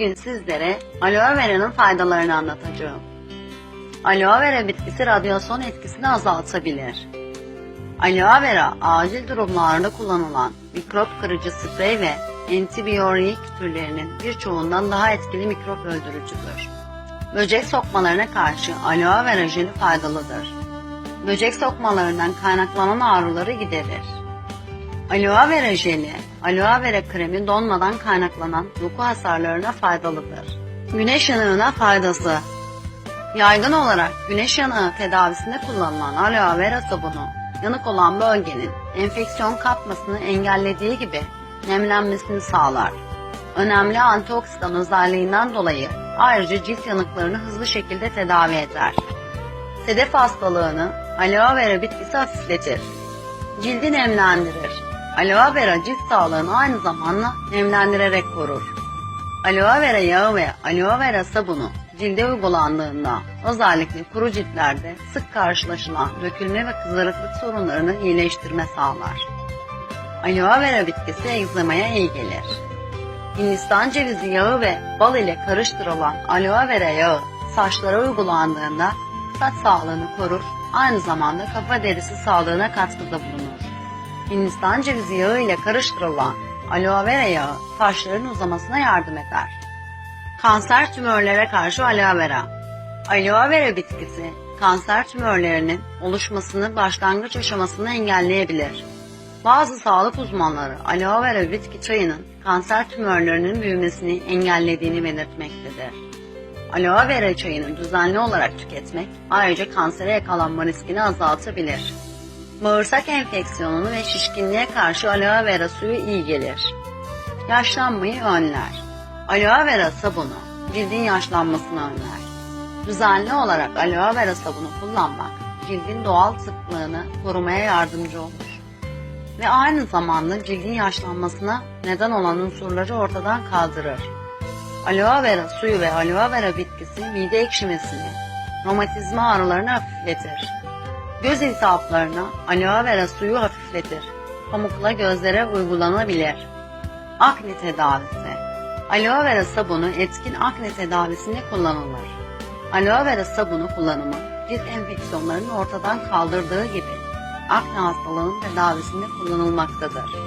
Bugün sizlere aloe vera'nın faydalarını anlatacağım. Aloe vera bitkisi radyasyon etkisini azaltabilir. Aloe vera acil durumlarda kullanılan mikrop kırıcı sprey ve antibiyotik türlerinin birçoğundan daha etkili mikrop öldürücüdür. Böcek sokmalarına karşı aloe vera jeli faydalıdır. Böcek sokmalarından kaynaklanan ağrıları giderir. Aloe vera jeli, aloe vera kremi donmadan kaynaklanan doku hasarlarına faydalıdır. Güneş yanığına faydası Yaygın olarak güneş yanığı tedavisinde kullanılan aloe vera sabunu, yanık olan bölgenin enfeksiyon kapmasını engellediği gibi nemlenmesini sağlar. Önemli antioksidan özelliğinden dolayı ayrıca cilt yanıklarını hızlı şekilde tedavi eder. Sedef hastalığını aloe vera bitkisi hafifletir. Cildi nemlendirir. Aloe vera cilt sağlığını aynı zamanda nemlendirerek korur. Aloe vera yağı ve aloe vera sabunu cilde uygulandığında özellikle kuru ciltlerde sık karşılaşılan dökülme ve kızarıklık sorunlarını iyileştirme sağlar. Aloe vera bitkisi egzamaya iyi gelir. Hindistan cevizi yağı ve bal ile karıştırılan aloe vera yağı saçlara uygulandığında saç sağlığını korur, aynı zamanda kafa derisi sağlığına katkıda bulunur. Hindistan cevizi yağı ile karıştırılan aloe vera yağı saçların uzamasına yardım eder. Kanser tümörlere karşı aloe vera. Aloe vera bitkisi kanser tümörlerinin oluşmasını başlangıç aşamasında engelleyebilir. Bazı sağlık uzmanları aloe vera bitki çayının kanser tümörlerinin büyümesini engellediğini belirtmektedir. Aloe vera çayını düzenli olarak tüketmek ayrıca kansere yakalanma riskini azaltabilir. Bağırsak enfeksiyonunu ve şişkinliğe karşı aloe vera suyu iyi gelir. Yaşlanmayı önler. Aloe vera sabunu cildin yaşlanmasını önler. Düzenli olarak aloe vera sabunu kullanmak cildin doğal sıklığını korumaya yardımcı olur. Ve aynı zamanda cildin yaşlanmasına neden olan unsurları ortadan kaldırır. Aloe vera suyu ve aloe vera bitkisi mide ekşimesini, romatizma ağrılarını hafifletir. Göz iltihaplarına aloe vera suyu hafifletir. Pamukla gözlere uygulanabilir. Akne tedavisi Aloe vera sabunu etkin akne tedavisinde kullanılır. Aloe vera sabunu kullanımı cilt enfeksiyonlarını ortadan kaldırdığı gibi akne hastalığının tedavisinde kullanılmaktadır.